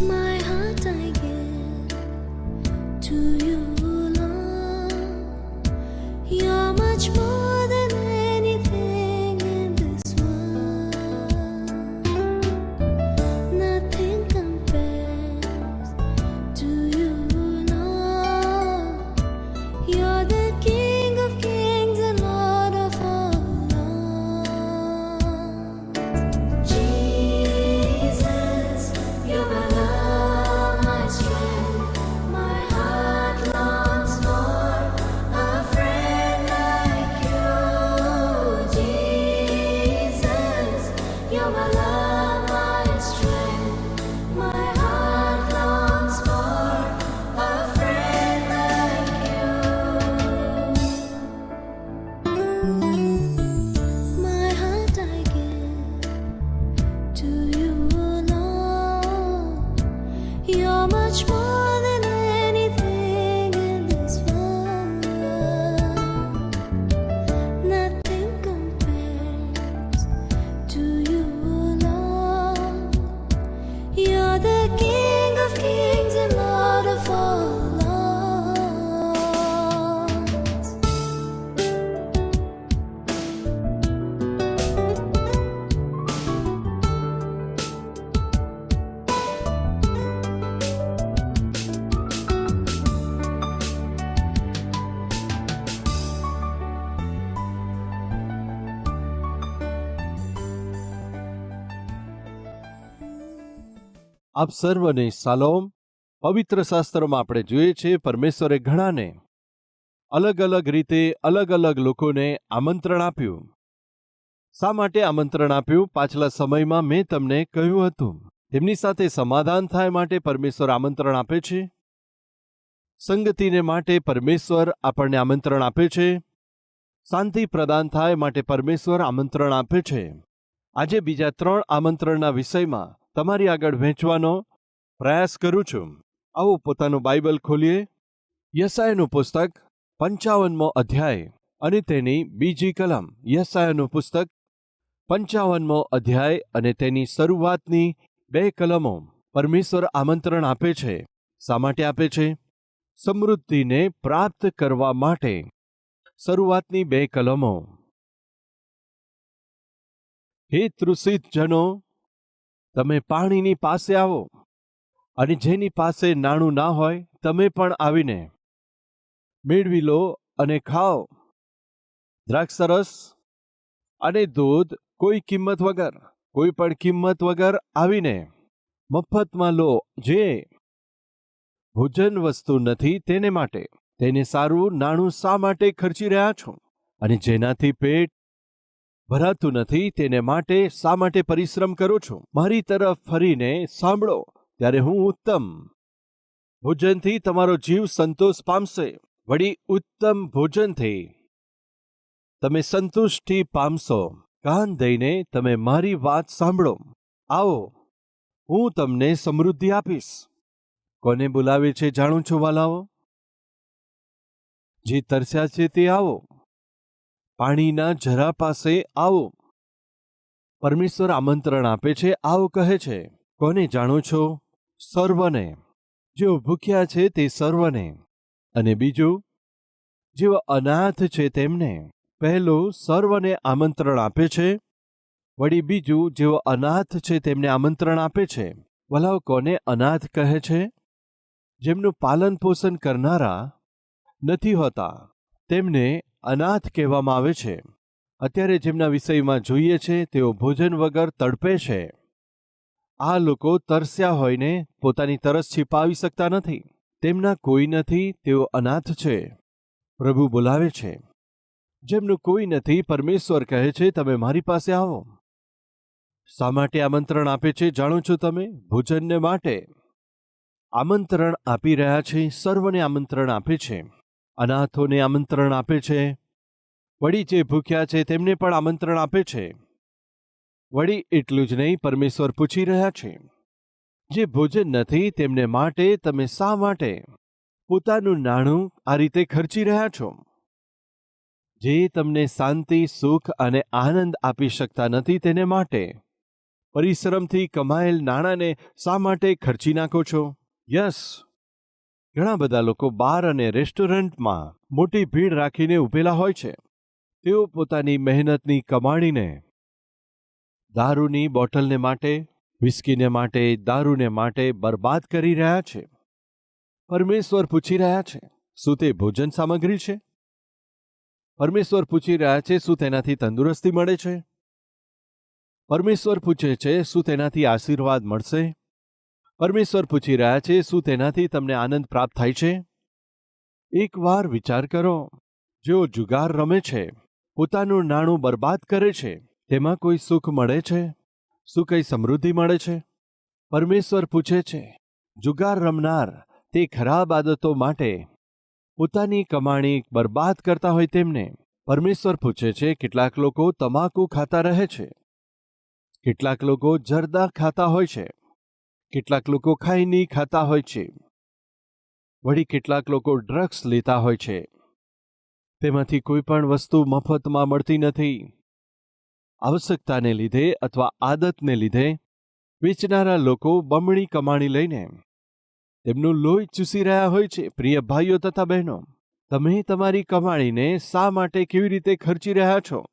My આપ સર્વને સાલોમ. પવિત્ર શાસ્ત્રમાં આપણે જોઈએ છીએ પરમેશ્વરે ઘણાને અલગ અલગ રીતે અલગ અલગ લોકોને આમંત્રણ આપ્યું. શા માટે આમંત્રણ આપ્યું? પાછલા સમયમાં મેં તમને કહ્યું હતું. તેમની સાથે સમાધાન થાય માટે પરમેશ્વર આમંત્રણ આપે છે? સંગતિને માટે પરમેશ્વર આપણને આમંત્રણ આપે છે? શાંતિ પ્રદાન થાય માટે પરમેશ્વર આમંત્રણ આપે છે? આજે બીજા ત્રણ આમંત્રણના વિષયમાં તમારી આગળ વહેંચવાનો પ્રયાસ કરું છું. આવો પોતાનું બાઇબલ ખોલીએ. યસાયનું પુસ્તક પંચાવનમો અધ્યાય અને તેની બીજી કલમ. યસાયનું પુસ્તક પંચાવનમો અધ્યાય અને તેની શરૂઆતની બે કલમો પરમેશ્વર આમંત્રણ આપે છે. શા માટે આપે છે? સમૃદ્ધિને પ્રાપ્ત કરવા માટે. શરૂઆતની બે કલમો. હે તૃષિત જનો તમે પાણીની પાસે આવો અને જેની પાસે નાણું ના હોય, તમે પણ આવીને મેળવી લો અને ખાઓ. દ્રાક્ષરસ અને દૂધ કોઈ કિંમત વગર, કોઈ પણ કિંમત વગર આવીને મફતમાં લો, જે ભોજન વસ્તુ નથી તેને માટે. તેને સારું નાણું શા માટે ખર્ચી રહ્યા છો? અને જેનાથી પેટ ભરાતું નથી, તેને માટે શા માટે પરિશ્રમ કરું છું? મારી તરફ ફરીને સાંભળો, ત્યારે હું ઉત્તમ. ભોજનથી તમારો જીવ સંતોષ પામશે. વળી ઉત્તમ ભોજનથી તમે સંતુષ્ટિ પામશો. કાન દઈને તમે મારી વાત સાંભળો. આવો, હું તમને સમૃદ્ધિ આપીશ. કોને બોલાવે છે જાણું છું વાલાઓ? જે તરસ્યા છે તે આવો. પાણીના જરા પાસે આવો. પરમેશ્વર આમંત્રણ આપે છે, આવો કહે છે, કોને જાણો છો? સર્વને. જેઓ ભૂખ્યા છે તે સર્વને. અને બીજું, જેઓ અનાથ છે તેમને. પહેલો, સર્વને આમંત્રણ આપે છે. વળી બીજું, જેઓ અનાથ છે તેમને આમંત્રણ આપે છે. વલાવ કોને અનાથ કહે છે? જેમનું પાલન પોષણ કરનારા નથી હોતા. તેમને અનાથ કહેવામાં આવે છે. અત્યારે જેમના વિષયમાં જોઈએ છે, તેઓ ભોજન વગર તડપે છે. આ લોકો તરસ્યા હોઈને પોતાની તરસ छिપાવી શકતા નથી. તેમના કોઈ નથી, તેઓ અનાથ છે. પ્રભુ બોલાવે છે. જેમનું કોઈ નથી, પરમેશ્વર કહે છે, તમે મારી પાસે આવો. શા માટે આમંત્રણ આપે છે, જાણો છો તમે? ભોજનને માટે. આમંત્રણ આપી રહ્યા છે, સર્વને આમંત્રણ આપે છે. અનાથોને આમંત્રણ આપે છે. વળી જે ભૂખ્યા છે તેમને પણ આમંત્રણ આપે છે. વળી એટલું જ નહીં, પરમેશ્વર પૂછી રહ્યા છે. જે ભોજન નથી તેમને માટે તમે શા માટે પોતાનું નાણું આ રીતે ખર્ચી રહ્યા છો? જે તમને શાંતિ, સુખ અને આનંદ આપી શકતા નથી તેને માટે. પરિશ્રમથી કમાયેલ નાણાંને શા માટે ખર્ચી નાખો છો? યસ ઘણા બધા લોકો બાર અને રેસ્ટોરન્ટમાં મોટી ભીડ રાખીને ઊભેલા હોય છે. તેઓ પોતાની મહેનતની કમાણીને દારૂની બોટલને માટે, વિસ્કીને માટે, દારૂને માટે બરબાદ કરી રહ્યા છે. પરમેશ્વર પૂછી રહ્યા છે, શું તે ભોજન સામગ્રી છે? પરમેશ્વર પૂછી રહ્યા છે, શું તેનાથી તંદુરસ્તી મળે છે? પરમેશ્વર પૂછે છે, શું તેનાથી આશીર્વાદ મળશે? પરમેશ્વર પૂછી રહ્યા છે, શું તેનાથી તમને આનંદ પ્રાપ્ત થાય છે? એકવાર વિચાર કરો, જેઓ જુગાર રમે છે, પોતાનું નાણું બરબાદ કરે છે, તેમાં કોઈ સુખ મળે છે? શું કઈ સમૃદ્ધિ મળે છે? પરમેશ્વર પૂછે છે, જુગાર રમનાર તે ખરાબ આદતો માટે પોતાની કમાણી બરબાદ કરતા હોય તેમને, પરમેશ્વર પૂછે છે, કેટલાક લોકો તમાકુ ખાતા રહે છે? કેટલાક લોકો જરદા ખાતા હોય છે કેટલાક લોકો ખાઈ નહીં ખાતા હોય છે. વળી કેટલાક લોકો ડ્રગ્સ લેતા હોય છે. તેમાંથી કોઈ પણ વસ્તુ મફતમાં મળતી નથી. આવશ્યકતાને લીધે અથવા આદતને લીધે વેચનારા લોકો બમણી કમાણી લઈને તેમનું લોહી ચૂસી રહ્યા હોય છે. પ્રિય ભાઈઓ તથા બહેનો, તમે તમારી કમાણીને શા માટે કેવી રીતે ખર્ચી રહ્યા છો?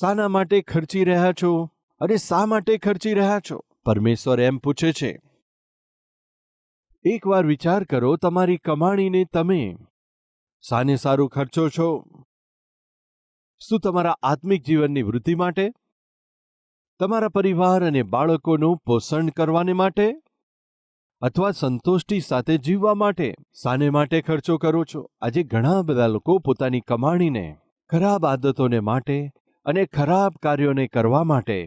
શાના માટે ખર્ચી રહ્યા છો? અને શા માટે ખર્ચી રહ્યા છો? પરમેશ્વર એમ પૂછે છે, એકવાર વિચાર કરો તમારી કમાણીને તમે. સાને સારું ખર્ચો છો? શું તમારા આત્મિક જીવનની વૃદ્ધિ માટે? તમારા પરિવાર અને બાળકોનું પોષણ કરવાને માટે? અથવા સંતોષથી સાથે જીવવા માટે? સાને માટે ખર્ચો કરો છો? આજે ઘણા બધા લોકો પોતાની કમાણીને, ખરાબ આદતોને માટે અને ખરાબ કાર્યોને કરવા માટે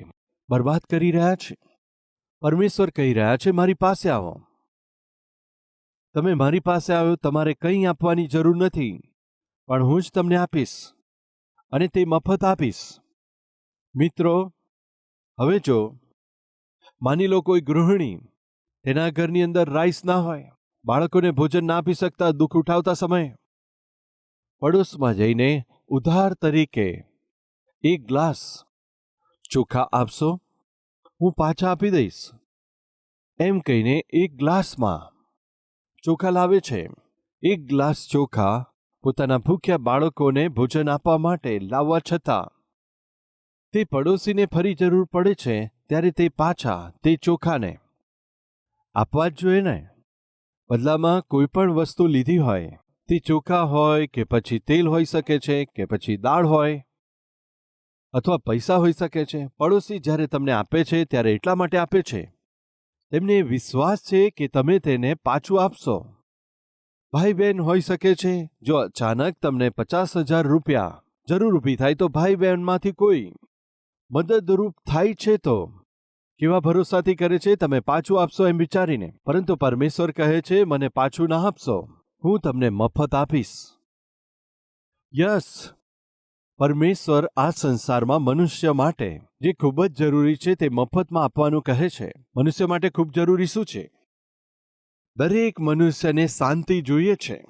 બરબાદ કરી રહ્યા છે. પરમેશ્વર કહી રહ્યા છે, મારી પાસે આવો. તમે મારી પાસે આવ્યો, તમારે કંઈ આપવાની જરૂર નથી, પણ હું જ તમને આપીશ અને તે મફત આપીશ. મિત્રો, હવે જો માની લો કોઈ ગૃહિણી તેના ઘરની અંદર રાઈસ ના હોય, બાળકોને ભોજન ના આપી શકતા, દુઃખ ઉઠાવતા સમયે પડોશમાં જઈને ઉધાર તરીકે એક ગ્લાસ ચોખા આપશો? હું પાછા આપી દઈશ. એમ કહીને એક ગ્લાસમાં ચોખા લાવે છે. એક ગ્લાસ ચોખા પોતાના ભૂખ્યા બાળકોને ભોજન આપવા માટે લાવવા છતાં તે પડોશીને ફરી જરૂર પડે છે ત્યારે તે પાછા તે ચોખાને આપવા જ જોઈએ ને. બદલામાં કોઈ પણ વસ્તુ લીધી હોય, તે ચોખા હોય કે પછી તેલ હોઈ શકે છે કે પછી દાળ હોય અથવા પૈસા હોઈ શકે છે. પડોશી જ્યારે તમને આપે છે, ત્યારે એટલા માટે આપે છે. તેમને વિશ્વાસ છે કે તમે તેને પાછું આપશો. ભાઈ બહેન હોઈ શકે છે. જો અચાનક તમને પચાસ હજાર રૂપિયા જરૂર ઊભી થાય તો ભાઈ બહેનમાંથી કોઈ મદદરૂપ થાય છે તો? કેવા ભરોસાથી કરે છે? તમે પાછું આપશો એમ વિચારીને. પરંતુ પરમેશ્વર કહે છે, મને પાછું ના આપશો. હું તમને મફત આપીશ. યસ. પરમેશ્વર આ સંસારમાં મનુષ્ય માટે જે ખૂબ જ જરૂરી છે તે મફતમાં આપવાનું કહે છે. મનુષ્ય માટે ખૂબ જરૂરી શું છે? દરેક મનુષ્યને શાંતિ જોઈએ છે.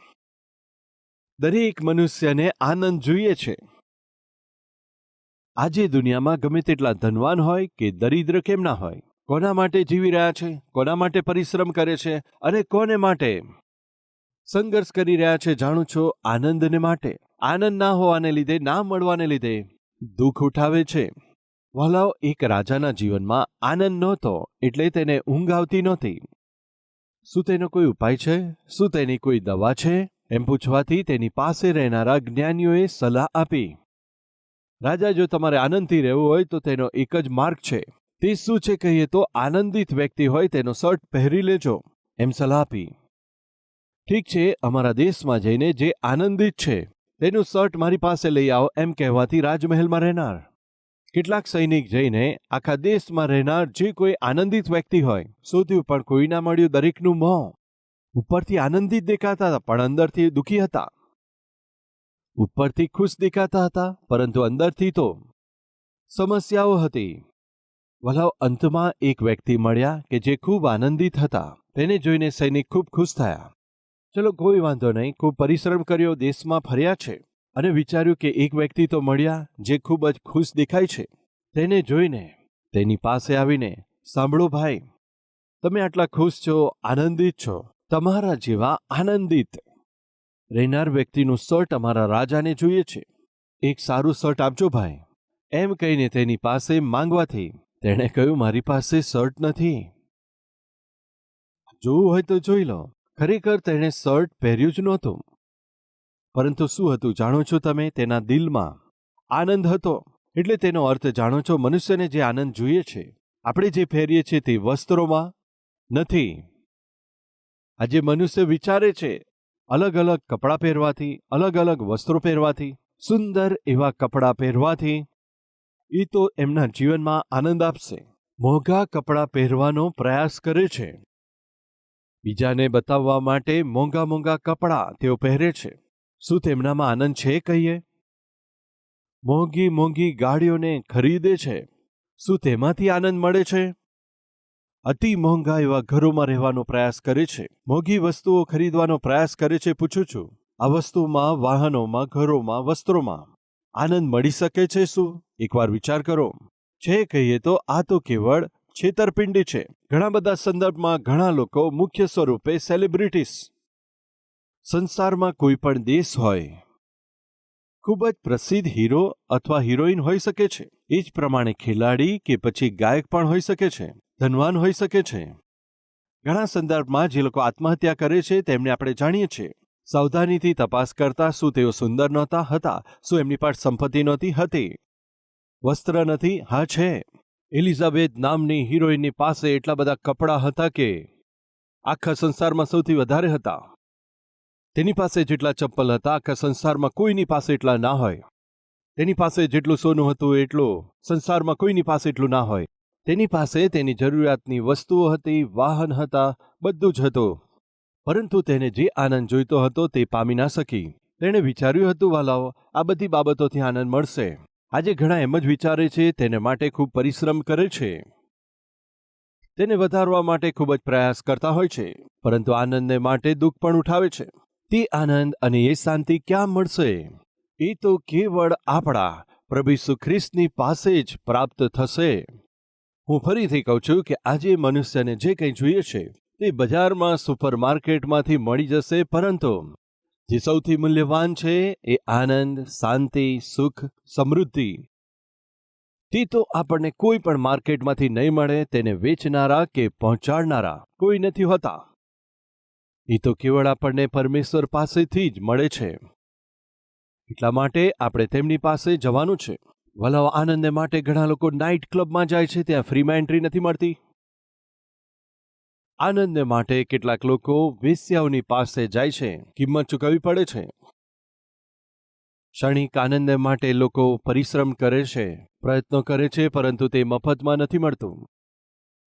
દરેક મનુષ્યને આનંદ જોઈએ છે. આજે દુનિયામાં ગમે તેટલા ધનવાન હોય કે દરિદ્ર કેમ ના હોય? કોના માટે જીવી રહ્યા છે? કોના માટે પરિશ્રમ કરે છે? અને કોને માટે સંઘર્ષ કરી રહ્યા છે, જાણું છો, આનંદને માટે. આનંદ ના હોવાને લીધે, ના મળવાને લીધે દુઃખ ઉઠાવે છે. વાલાઓ, એક રાજાના જીવનમાં આનંદ નહોતો, એટલે તેને ઊંઘ આવતી નહોતી. શું તેનો કોઈ ઉપાય છે? શું તેની કોઈ દવા છે? એમ પૂછવાથી તેની પાસે રહેનારા જ્ઞાનીઓએ સલાહ આપી. રાજા, જો તમારે આનંદથી રહેવું હોય, તો તેનો એક જ માર્ગ છે. તે શું છે કહીએ તો, આનંદિત વ્યક્તિ હોય, તેનો શર્ટ પહેરી લેજો. એમ સલાહ આપી. ઠીક છે, અમારા દેશમાં જઈને જે આનંદિત છે, તેનું શર્ટ મારી પાસે લઈ આવો એમ કહેવાથી રાજમહેલમાં રહેનાર. કેટલાક સૈનિક જઈને આખા દેશમાં રહેનાર જે કોઈ આનંદિત વ્યક્તિ હોય, શોધ્યું પણ કોઈ ના મળ્યું દરેકનું મોં. ઉપરથી આનંદિત દેખાતા હતા, પણ અંદરથી દુઃખી હતા. ઉપરથી ખુશ દેખાતા હતા, પરંતુ અંદરથી તો સમસ્યાઓ હતી. વલાવ, અંતમાં એક વ્યક્તિ મળ્યા કે જે ખૂબ આનંદિત હતા. તેને જોઈને સૈનિક ખૂબ ખુશ થયા. ચલો કોઈ વાંધો નહીં, ખૂબ પરિશ્રમ કર્યો, દેશમાં ફર્યા છે અને વિચાર્યું કે એક વ્યક્તિ તો મળ્યા જે ખૂબ જ ખુશ દેખાય છે. તેને જોઈને, તેની પાસે આવીને, સાંભળો ભાઈ, તમે આટલા ખુશ છો, આનંદિત છો, તમારા જેવા આનંદિત. રહેનાર વ્યક્તિનું શર્ટ અમારા રાજાને જોઈએ છે. એક સારું શર્ટ આપજો ભાઈ. એમ કહીને તેની પાસે માંગવાથી, તેણે કહ્યું, મારી પાસે શર્ટ નથી. જોવું હોય તો જોઈ લો. ખરેખર તેણે શર્ટ પહેર્યું જ નહોતું. પરંતુ શું હતું જાણો છો તમે? તેના દિલમાં આનંદ હતો. એટલે તેનો અર્થ જાણો છો મનુષ્યને જે આનંદ જોઈએ છે. આપણે જે પહેરીએ છીએ તે વસ્ત્રોમાં નથી. આજે મનુષ્ય વિચારે છે અલગ અલગ કપડાં પહેરવાથી, અલગ અલગ વસ્ત્રો પહેરવાથી, સુંદર એવા કપડાં પહેરવાથી એ તો એમના જીવનમાં આનંદ આપશે. મોંઘા કપડાં પહેરવાનો પ્રયાસ કરે છે. બીજાને બતાવવા માટે મોંઘા મોંઘા કપડાં તેઓ પહેરે છે. શું તેમનામાં આનંદ છે, કહીએ? મોંઘી મોંઘી ગાડીઓને ખરીદે છે. શું તેમાંથી આનંદ મળે છે? અતિ મોંઘા એવા ઘરોમાં રહેવાનો પ્રયાસ કરે છે. મોંઘી વસ્તુઓ ખરીદવાનો પ્રયાસ કરે છે, પૂછું છું. આ વસ્તુમાં, વાહનોમાં, ઘરોમાં, વસ્ત્રોમાં આનંદ મળી શકે છે શું? એકવાર વિચાર કરો. છે, કહીએ તો, આ તો કેવળ છેતરપિંડી છે. ઘણા બધા સંદર્ભમાં ઘણા લોકો મુખ્ય સ્વરૂપે સેલિબ્રિટીસ સંસારમાં કોઈ પણ દેશ હોય. ખૂબ જ પ્રસિદ્ધ હીરો અથવા હિરોઈન હોઈ શકે છે. એ જ પ્રમાણે ખેલાડી કે પછી ગાયક પણ હોઈ શકે છે. ધનવાન હોઈ શકે છે. ઘણા સંદર્ભમાં જે લોકો આત્મહત્યા કરે છે તેમને આપણે જાણીએ છીએ. સાવધાનીથી તપાસ કરતા શું તેઓ સુંદર નહોતા, હતા, શું એમની પાસે સંપત્તિ નહોતી, હતી? વસ્ત્ર નથી, હા, છે. એલિઝાબેથ નામની હિરોઈનની પાસે એટલા બધા કપડાં હતા કે આખા સંસારમાં સૌથી વધારે હતા. તેની પાસે જેટલા ચપ્પલ હતા, આખા સંસારમાં કોઈની પાસે એટલા ના હોય. તેની પાસે જેટલું સોનું હતું એટલું સંસારમાં કોઈની પાસે એટલું ના હોય. તેની પાસે તેની જરૂરિયાતની વસ્તુઓ હતી, વાહન હતા, બધું જ હતું. પરંતુ તેને જે આનંદ જોઈતો હતો તે પામી ના શકી. તેણે વિચાર્યું હતું, વાલાઓ, આ બધી બાબતોથી આનંદ મળશે. આજે ઘણા એમ જ વિચારે છે, તેને માટે ખૂબ પરિશ્રમ કરે છે. તેને વધારવા માટે ખૂબ જ પ્રયાસ કરતા હોય છે, પરંતુ આનંદને માટે દુઃખ પણ ઉઠાવે છે. તે આનંદ અને એ શાંતિ ક્યાં મળશે? એ તો કેવળ આપણા પ્રભુ સુખ્રિસ્તની પાસે જ પ્રાપ્ત થશે. હું ફરીથી કહું છું કે આજે મનુષ્યને જે કંઈ જોઈએ છે, તે બજારમાં સુપરમાર્કેટમાંથી મળી જશે, પરંતુ જે સૌથી મૂલ્યવાન છે એ આનંદ, શાંતિ, સુખ, સમૃદ્ધિ. તે તો આપણને કોઈ પણ માર્કેટમાંથી નહીં મળે, તેને વેચનારા કે પહોંચાડનારા કોઈ નથી હોતા. એ તો કેવળ આપણને પરમેશ્વર પાસેથી જ મળે છે. એટલા માટે આપણે તેમની પાસે જવાનું છે. વલાવ આનંદને માટે ઘણા લોકો નાઇટ ક્લબમાં જાય છે, ત્યાં ફ્રીમાં એન્ટ્રી નથી મળતી. આનંદને માટે કેટલાક લોકો વેશ્યાઓની પાસે જાય છે. કિંમત ચૂકવવી પડે છે. ક્ષણિક આનંદ માટે લોકો પરિશ્રમ કરે છે. પ્રયત્નો કરે છે, પરંતુ તે મફતમાં નથી મળતું.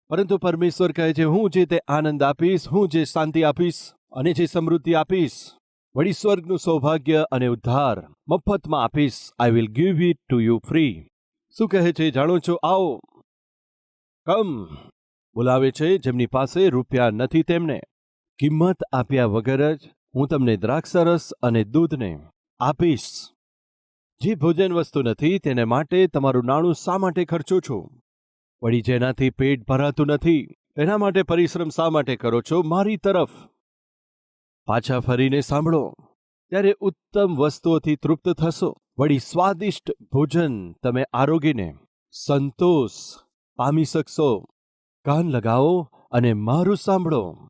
પરંતુ પરમેશ્વર કહે છે, હું જે તે આનંદ આપીશ, હું જે શાંતિ આપીશ અને જે સમૃદ્ધિ આપીશ, વળી સ્વર્ગનું સૌભાગ્ય અને ઉદ્ધાર મફતમાં આપીશ I will give it to you free શું કહે છે? જાણો છો? આવો. કમ બોલાવે છે, જેમની પાસે રૂપિયા નથી તેમને. કિંમત આપ્યા વગર જ હું તમને દ્રાક્ષરસ અને દૂધને આપીશ. જે ભોજન વસ્તુ નથી તેને માટે તમારું નાણું શા માટે ખર્ચો છો? વળી જેનાથી પેટ ભરાતું નથી, એના માટે પરિશ્રમ શા માટે કરો છો મારી તરફ? પાછા ફરીને સાંભળો. ત્યારે ઉત્તમ વસ્તુઓથી તૃપ્ત થશો. વળી સ્વાદિષ્ટ ભોજન તમે આરોગીને સંતોષ પામી શકશો. કાન લગાવો અને મારું સાંભળો.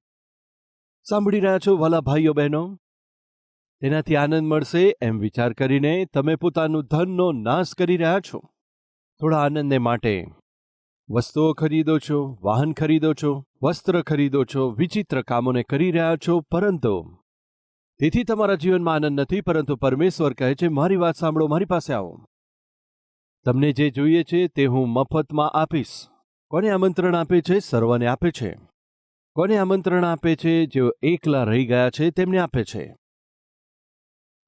સાંભળી રહ્યા છો, વાલા ભાઈઓ બહેનો? તેનાથી આનંદ મળશે એમ વિચાર કરીને તમે પોતાનું ધનનો નાશ કરી રહ્યા છો. થોડા આનંદને માટે વસ્તુઓ ખરીદો છો, વાહન ખરીદો છો, વસ્ત્ર ખરીદો છો, વિચિત્ર કામોને કરી રહ્યા છો, પરંતુ તેથી તમારા જીવનમાં આનંદ નથી, પરંતુ પરમેશ્વર કહે છે, મારી વાત સાંભળો, મારી પાસે આવો. તમને જે જોઈએ છે, તે હું મફતમાં આપીશ. કોને આમંત્રણ આપે છે? સર્વને આપે છે. કોને આમંત્રણ આપે છે? જેઓ એકલા રહી ગયા છે, તેમને આપે છે.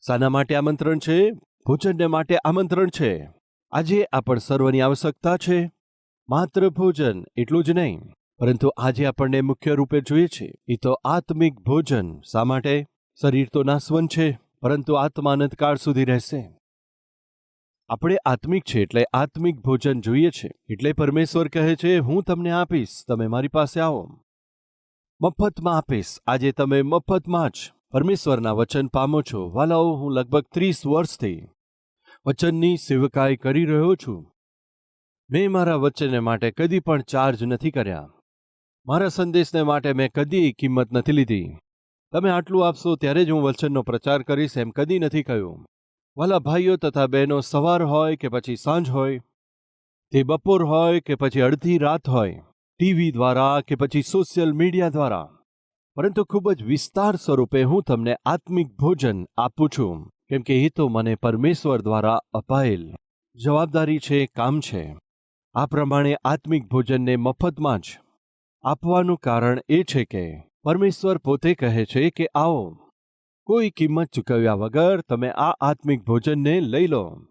શાના માટે આમંત્રણ છે? ભોજનને માટે આમંત્રણ છે? આજે આપણ સર્વની આવશ્યકતા છે. માત્ર ભોજન એટલું જ નહીં, પરંતુ આજે આપણને મુખ્ય રૂપે જોઈએ છે. એ તો આત્મિક ભોજન. શા માટે? શરીર તો નાસવન છે, પરંતુ આત્મા અનંતકાળ સુધી રહેશે. આપણે આત્મિક છે એટલે આત્મિક ભોજન જોઈએ છે. એટલે પરમેશ્વર કહે છે, હું તમને આપીશ, તમે મારી પાસે આવો. મફતમાં આપીશ. આજે તમે મફતમાં જ પરમેશ્વરના વચન પામો છો. વાલાઓ, હું લગભગ ત્રીસ વર્ષથી વચનની સેવકાઈ કરી રહ્યો છું. મેં મારા વચનને માટે કદી પણ ચાર્જ નથી કર્યા. મારા સંદેશને માટે મેં કદી કિંમત નથી લીધી. તમે આટલું આપશો ત્યારે જ હું વચનનો પ્રચાર કરીશ એમ કદી નથી કહ્યું. વાલા ભાઈઓ તથા બહેનો સવાર હોય કે પછી સાંજ હોય, તે બપોર હોય કે પછી અડધી રાત હોય, ટીવી દ્વારા કે પછી સોશિયલ મીડિયા દ્વારા. પરંતુ ખૂબ જ વિસ્તાર સ્વરૂપે હું તમને આત્મિક ભોજન આપું છું, કેમ કે એ તો મને પરમેશ્વર દ્વારા અપાયેલ જવાબદારી છે, કામ છે. આ પ્રમાણે આત્મિક ભોજનને મફતમાં જ આપવાનું કારણ એ છે કે પરમેશ્વર પોતે કહે છે કે, આવો કોઈ કિંમત ચૂકવ્યા વગર તમે આ આત્મિક ભોજનને લઈ લો.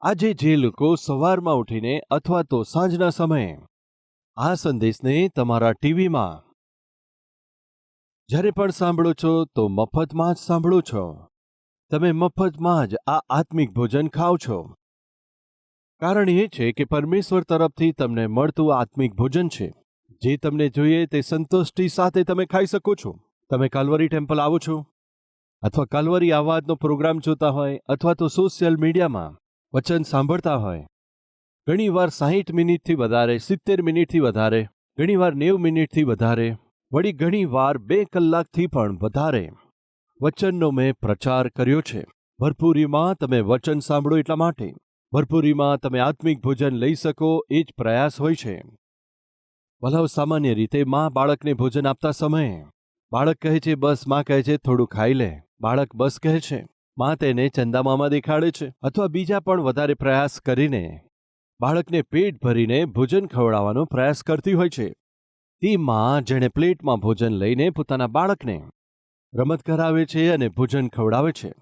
આજે જે લોકો સવારમાં ઉઠીને અથવા તો સાંજના સમયે આ સંદેશને તમારા ટીવીમાં જ્યારે પણ સાંભળો છો તો મફતમાં જ સાંભળો છો. તમે મફતમાં જ આ આત્મિક ભોજન ખાઓ છો. કારણ એ છે કે પરમેશ્વર તરફથી તમને મળતું આત્મિક ભોજન છે. જે તમને જોઈએ તે સંતુષ્ટિ સાથે તમે ખાઈ શકો છો. તમે કાલવરી ટેમ્પલ આવો છો. અથવા કાલવરી આવાજનો પ્રોગ્રામ જોતા હોય અથવા તો સોશિયલ મીડિયામાં વચન સાંભળતા હોય. ઘણીવાર સાહીઠ મિનિટથી વધારે, સિત્તેર મિનિટથી વધારે ઘણીવાર નેવ મિનિટથી વધારે, વળી ઘણીવાર બે કલાકથી પણ વધારે. વચનનો મેં પ્રચાર કર્યો છે. ભરપૂરીમાં તમે વચન સાંભળો એટલા માટે. ભરપૂરીમાં તમે આત્મિક ભોજન લઈ શકો એ જ પ્રયાસ હોય છે. ભલાવ સામાન્ય રીતે માં બાળકને ભોજન આપતા સમયે. બાળક કહે છે, બસમાં કહે છે, થોડું ખાઈ લે. બાળક બસ કહે છે, માં તેને ચંદામામાં દેખાડે છે. અથવા બીજા પણ વધારે પ્રયાસ કરીને બાળકને પેટ ભરીને ભોજન ખવડાવવાનો પ્રયાસ કરતી હોય છે. તે માં જેણે પ્લેટમાં ભોજન લઈને પોતાના બાળકને રમત કરાવે છે અને ભોજન ખવડાવે છે.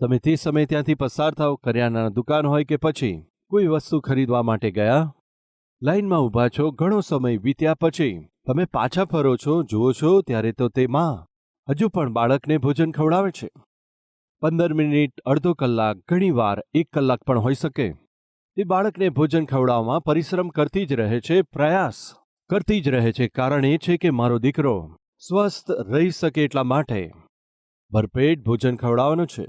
તમે તે સમયે ત્યાંથી પસાર થાવ કરિયાણાના દુકાન હોય કે પછી કોઈ વસ્તુ ખરીદવા માટે ગયા? લાઇનમાં ઊભા છો, ઘણો સમય વીત્યા પછી તમે પાછા ફરો છો, જુઓ છો ત્યારે તો તે માં હજુ પણ બાળકને ભોજન ખવડાવે છે. પંદર મિનિટ, અડધો કલાક ઘણીવાર એક કલાક પણ હોઈ શકે. તે બાળકને ભોજન ખવડાવવામાં પરિશ્રમ કરતી જ રહે છે, પ્રયાસ કરતી જ રહે છે. કારણ એ છે કે મારો દીકરો સ્વસ્થ રહી શકે એટલા માટે ભરપેટ ભોજન ખવડાવવાનો છે.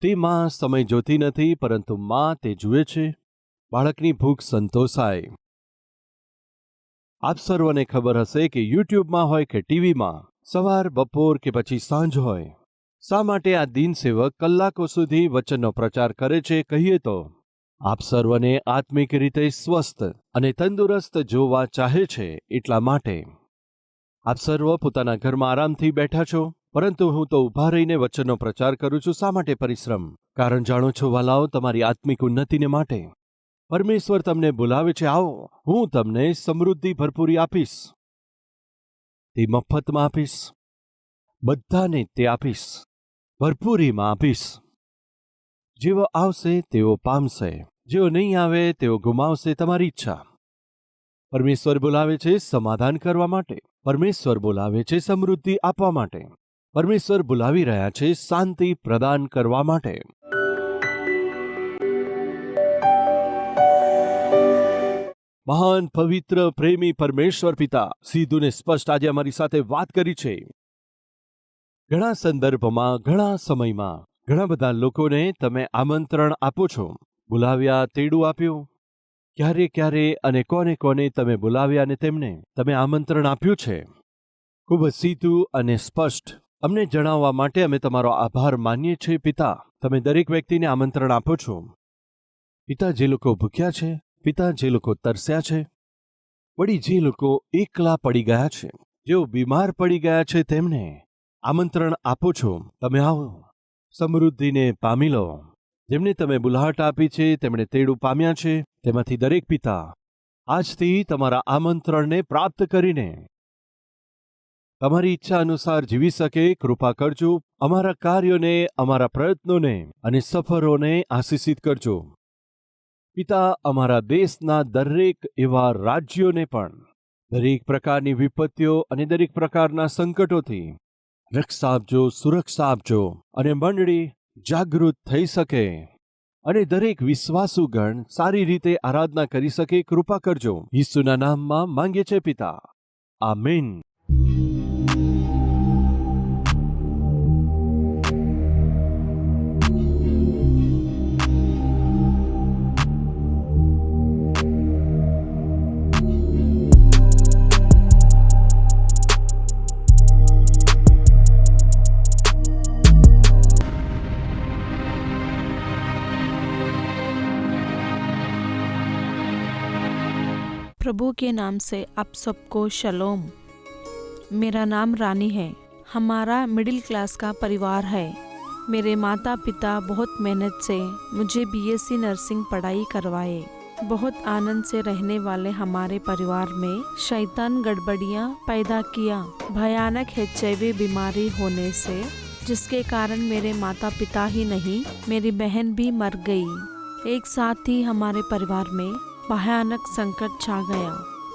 તે માં સમય જોતી નથી, પરંતુ માં તે જુએ છે. બાળકની ભૂખ સંતોષાય. આપ સર્વને ખબર હશે કે યુટ્યુબમાં હોય કે ટીવીમાં સવાર, બપોર કે પછી સાંજ હોય. શા માટે આ દિન સેવક કલાકો સુધી વચનનો પ્રચાર કરે છે કહીએ તો? આપ સર્વને આત્મિક રીતે સ્વસ્થ અને તંદુરસ્ત જોવા ચાહે છે એટલા માટે. આપ સર્વ પોતાના ઘરમાં આરામથી બેઠા છો, પરંતુ હું તો ઊભા રહીને વચનનો પ્રચાર કરું છું. શા માટે પરિશ્રમ? કારણ જાણો છો વાલાઓ, તમારી આત્મિક ઉન્નતિને માટે. પરમેશ્વર તમને બોલાવે છે. આવો, હું તમને સમૃદ્ધિ ભરપૂરી આપીશ. તે મફતમાં આપીશ. બધાને તે આપીશ. ભરપૂરીમાં આપીશ. જેવો આવશે તેઓ પામશે. જેઓ નહીં આવે તેઓ ગુમાવશે તમારી ઈચ્છા. પરમેશ્વર બોલાવે છે સમાધાન કરવા માટે. પરમેશ્વર બોલાવે છે સમૃદ્ધિ આપવા માટે. પરમેશ્વર બોલાવી રહ્યા છે શાંતિ પ્રદાન કરવા માટે. મહાન, પવિત્ર, પ્રેમી પરમેશ્વર પિતા સીધુને સ્પષ્ટ આજે અમારી સાથે વાત કરી છે. ઘણા સંદર્ભમાં, ઘણા સમયમાં, ઘણા બધા લોકોને તમે આમંત્રણ આપો છો. બોલાવ્યા, તેડું આપ્યું. ક્યારે ક્યારે અને કોને કોને તમે બોલાવ્યા અને તેમને તમે આમંત્રણ આપ્યું છે? ખૂબ જ સીધું અને સ્પષ્ટ. અમને જણાવવા માટે અમે તમારો આભાર માનીએ છીએ પિતા. તમે દરેક વ્યક્તિને આમંત્રણ આપો છો. પિતા, જે લોકો ભૂખ્યા છે પિતા જે લોકો તરસ્યા છે, વળી જે લોકો એકલા પડી ગયા છે, જેઓ બીમાર પડી ગયા છે, તેમને આમંત્રણ આપો છો, તમે આવો, સમૃદ્ધિને પામી લો. જેમને તમે બુલાહટ આપી છે, તેમણે તેડું પામ્યા છે, તેમાંથી દરેક પિતા આજથી તમારા આમંત્રણને પ્રાપ્ત કરીને તમારી ઈચ્છા અનુસાર જીવી શકે, કૃપા કરજો, અમારા કાર્યોને, અમારા પ્રયત્નોને અને સફરોને આશીષિત કરજો. પિતા અમારા દેશના દરેક એવા રાજ્યોને પણ દરેક પ્રકારની વિપત્તિઓ અને દરેક પ્રકારના સંકટોથી રક્ષા આપજો સુરક્ષા આપજો અને મંડળી જાગૃત થઈ શકે અને દરેક વિશ્વાસુગણ સારી રીતે આરાધના કરી શકે, કૃપા કરજો. ઈસુના નામમાં માંગે છે પિતા. આમીન. के नाम से आप सबको शलोम। मेरा नाम रानी है। हमारा मिडिल क्लास का परिवार है। मेरे माता पिता बहुत मेहनत से मुझे बीएससी नर्सिंग पढ़ाई करवाए। बहुत आनंद से रहने वाले हमारे परिवार में शैतान गड़बड़ियाँ पैदा किया। भयानक एच बीमारी होने से, जिसके कारण मेरे माता पिता ही नहीं, मेरी बहन भी मर गई। एक साथ ही हमारे परिवार में भयानक संकट छा गया।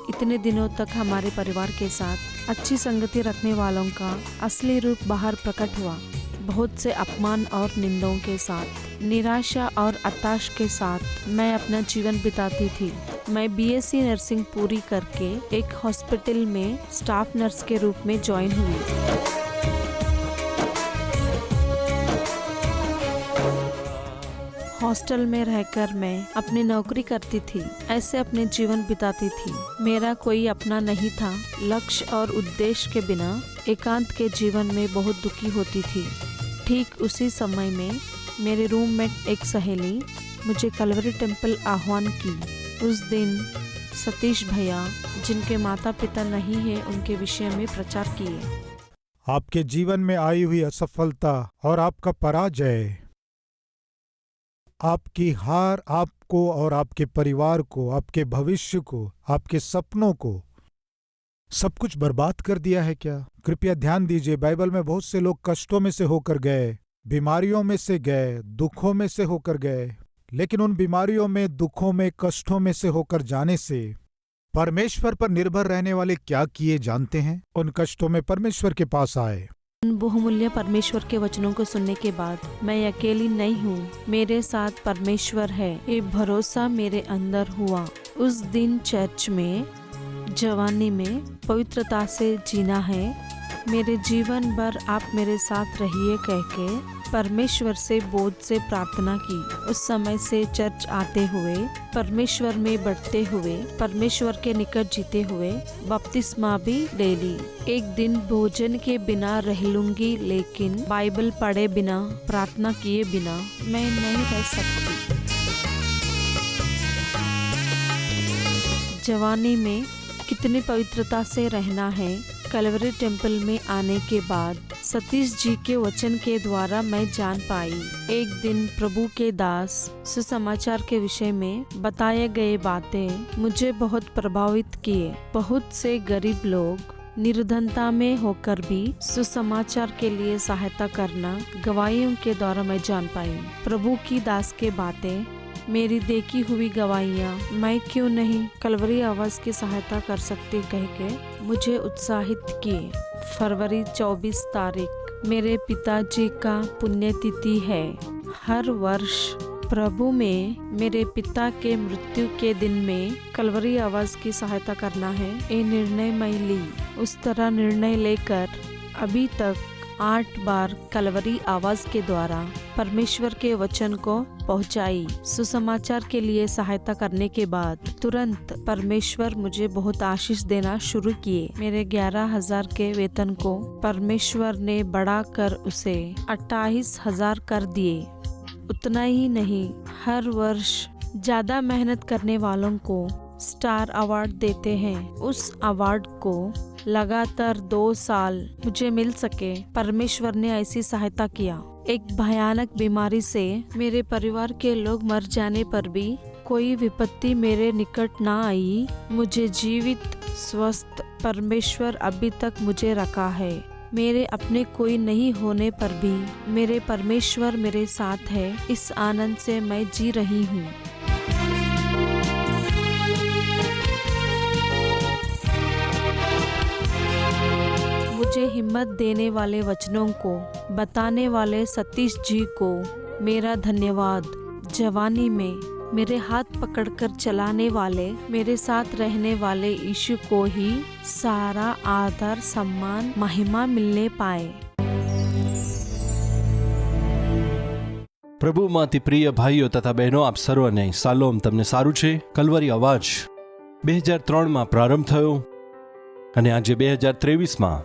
इतने दिनों तक हमारे परिवार के साथ अच्छी संगति रखने वालों का असली रूप बाहर प्रकट हुआ। बहुत से अपमान और निंदों के साथ, निराशा और हताश के साथ मैं अपना जीवन बिताती थी। मैं बीएससी नर्सिंग पूरी करके एक हॉस्पिटल में स्टाफ नर्स के रूप में ज्वाइन हुई। हॉस्टल में रहकर मैं अपनी नौकरी करती थी, ऐसे अपने जीवन बिताती थी। मेरा कोई अपना नहीं था। लक्ष्य और उद्देश्य के बिना एकांत के जीवन में बहुत दुखी होती थी। ठीक उसी समय में मेरे रूममेट एक सहेली मुझे कलवरी टेंपल आह्वान की। उस दिन सतीश भैया, जिनके माता पिता नहीं है, उनके विषय में प्रचार किए। आपके जीवन में आई हुई असफलता और आपका पराजय। आपकी हार आपको और आपके परिवार को, आपके भविष्य को, आपके सपनों को। सब कुछ बर्बाद कर दिया है क्या? कृपया ध्यान दीजिए, बाइबल में बहुत से लोग कष्टों में से होकर गए, बीमारियों में से गए, दुखों में से होकर गए। लेकिन उन बीमारियों में, दुखों में, कष्टों में से होकर जाने से परमेश्वर पर निर्भर रहने वाले क्या किए जानते हैं? उन कष्टों में परमेश्वर के पास आए। बहुमूल्य परमेश्वर के वचनों को सुनने के बाद, मैं अकेली नहीं हूँ, मेरे साथ परमेश्वर है, ये भरोसा मेरे अंदर हुआ। उस दिन चर्च में, जवानी में पवित्रता से जीना है मेरे जीवन भर आप मेरे साथ रहिए कह के परमेश्वर से बोझ से प्रार्थना की। उस समय से चर्च आते हुए, परमेश्वर में बढ़ते हुए, परमेश्वर के निकट जीते हुए बपतिस्मा भी ले ली। एक दिन भोजन के बिना रह लूँगी, लेकिन बाइबल पढ़े बिना, प्रार्थना किए बिना मैं नहीं रह सकती। जवानी में कितनी पवित्रता से रहना है कलवरी टेंपल में आने के बाद सतीश जी के वचन के द्वारा मैं जान पाई। एक दिन प्रभु के दास सुसमाचार के विषय में बताए गए बातें मुझे बहुत प्रभावित किए। बहुत से गरीब लोग निर्धनता में होकर भी सुसमाचार के लिए सहायता करना गवाहियों के द्वारा मैं जान पाई। प्रभु की दास के बातें मेरी देखी हुई गवाहियाँ, मैं क्यों नहीं कलवरी आवाज़ की सहायता कर सकती? कह के मुझे उत्साहित किए। फरवरी 24 तारीख, मेरे पिताजी का पुण्यतिथि है। हर वर्ष प्रभु में मेरे पिता के मृत्यु के दिन में कलवरी आवाज़ की सहायता करना है। ये निर्णय मैं ली। उस तरह निर्णय लेकर अभी तक आठ बार कलवरी आवाज़ के द्वारा परमेश्वर के वचन को पहुंचाई। सुसमाचार के लिए सहायता करने के बाद तुरंत परमेश्वर मुझे बहुत आशीष देना शुरू किए। मेरे ग्यारह हज़ार के वेतन को परमेश्वर ने बढ़ाकर उसे अट्ठाईस हज़ार कर दिए। उतना ही नहीं, हर वर्ष ज़्यादा मेहनत करने वालों को स्टार अवार्ड देते हैं। उस अवार्ड को लगातार दो साल मुझे मिल सके। परमेश्वर ने ऐसी सहायता किया। एक भयानक बीमारी से मेरे परिवार के लोग मर जाने पर भी कोई विपत्ति मेरे निकट ना आई। मुझे जीवित, स्वस्थ परमेश्वर अभी तक मुझे रखा है। मेरे अपने कोई नहीं होने पर भी मेरे परमेश्वर मेरे साथ है। इस आनंद से मैं जी रही हूँ। मुझे हिम्मत देने वाले वचनों को बताने वाले सतीश जी को मेरा धन्यवाद जवानी में मेरे हाथ पकड़कर चलाने वाले मेरे साथ रहने वाले यीशु को ही सारा आदर सम्मान महिमा मिलने पाए પ્રભુમાંથી પ્રિય ભાઈઓ તથા બહેનો આપ સર્વને સાલોમ તમને સારું છે કલવરી અવાજ બે હજાર ત્રણમાં પ્રારંભ થયો અને આજે બે હજાર ત્રેવીસમાં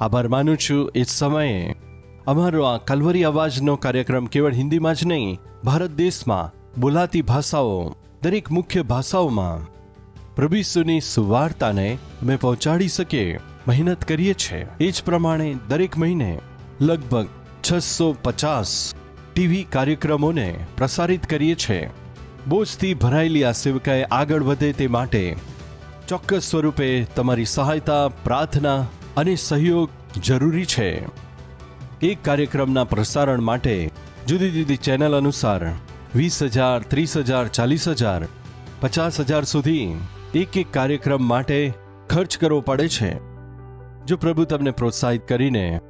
આભાર માનું છું એ સમયે. અમારો આ કલવરી અવાજનો કાર્યક્રમ કેવળ હિન્દીમાં જ નહીં, ભારત દેશમાં બોલાતી ભાષાઓ, દરેક મુખ્ય ભાષાઓમાં. પ્રભુસુની સુવાર્તાને અમે પહોંચાડી શકીએ, મહેનત કરીએ છીએ. એ જ પ્રમાણે દરેક મહિને લગભગ છસો પચાસ ટીવી કાર્યક્રમોને પ્રસારિત કરીએ છીએ. બોજથી ભરાયેલી આ સેવકાએ આગળ વધે તે માટે ચોક્કસ સ્વરૂપે તમારી સહાયતા, પ્રાર્થના અને સહયોગ જરૂરી છે. એક કાર્યક્રમના પ્રસારણ માટે જુદી જુદી ચેનલ અનુસાર વીસ હજાર, ત્રીસ હજાર, ચાલીસ હજાર, પચાસ હજાર સુધી એક એક કાર્યક્રમ માટે ખર્ચ કરવો પડે છે. જો પ્રભુ તમને પ્રોત્સાહિત કરીને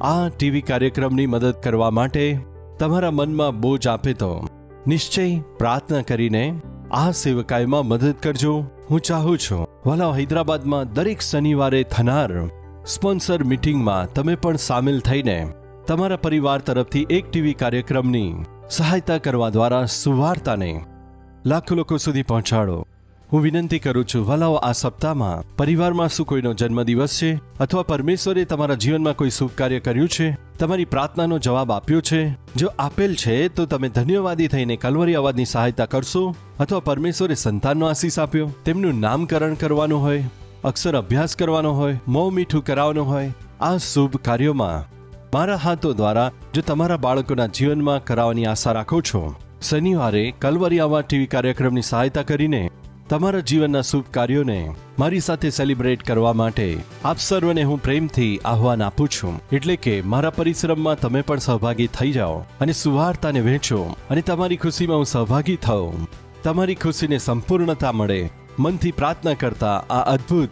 આ ટીવી કાર્યક્રમની મદદ કરવા માટે તમારા મનમાં બોજ આપે તો નિશ્ચય પ્રાર્થના કરીને આ સેવકાયમાં મદદ કરજો. હું ચાહું છું. વાલા હૈદરાબાદમાં દરેક શનિવારે થનાર સ્પોન્સર મીટિંગમાં તમે પણ સામેલ થઈને તમારા પરિવાર તરફથી એક ટીવી કાર્યક્રમની સહાયતા કરવા દ્વારા સુવાર્તાને લાખો લોકો સુધી પહોંચાડો. હું વિનંતી કરું છું વલાઓ આ સપ્તાહમાં પરિવારમાં શું કોઈનો જન્મદિવસ છે અથવા પરમેશ્વરે તમારા જીવનમાં કોઈ શુભ કાર્ય કર્યું છે? તમારી પ્રાર્થનાનો જવાબ આપ્યો છે? જો આપેલ છે, તો તમે ધન્યવાદી થઈને કલવરી અવાજની સહાયતા કરશો અથવા પરમેશ્વરે સંતાનનો આશીષ આપ્યો? તેમનું નામકરણ કરવાનું હોય? અક્ષર અભ્યાસ કરવાનો હોય, મોં મીઠું કરાવવાનું હોય, આ શુભ કાર્યોમાં. મારા હાથો દ્વારા જો તમારા બાળકોના જીવનમાં કરાવવાની આશા રાખો છો, શનિવારે કલવરિયામાં ટીવી કાર્યક્રમની સહાયતા કરીને તમારા જીવનના શુભ કાર્યોને મારી સાથે સેલિબ્રેટ કરવા માટે આપ સર્વને હું પ્રેમથી આહવાન આપું છું. એટલે કે મારા પરિશ્રમમાં તમે પણ સહભાગી થઈ જાઓ અને સુવાર્તાને વહેંચો અને તમારી ખુશીમાં હું સહભાગી થઉં. તમારી ખુશીને સંપૂર્ણતા મળે મનથી પ્રાર્થના કરતા આ અદ્ભુત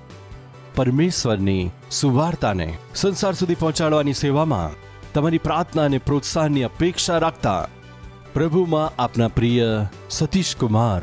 પરમેશ્વરની સુવાર્તાને સંસાર સુધી પહોંચાડવાની સેવામાં તમારી પ્રાર્થના અને પ્રોત્સાહનની અપેક્ષા રાખતા પ્રભુમાં આપના પ્રિય સતીશ કુમાર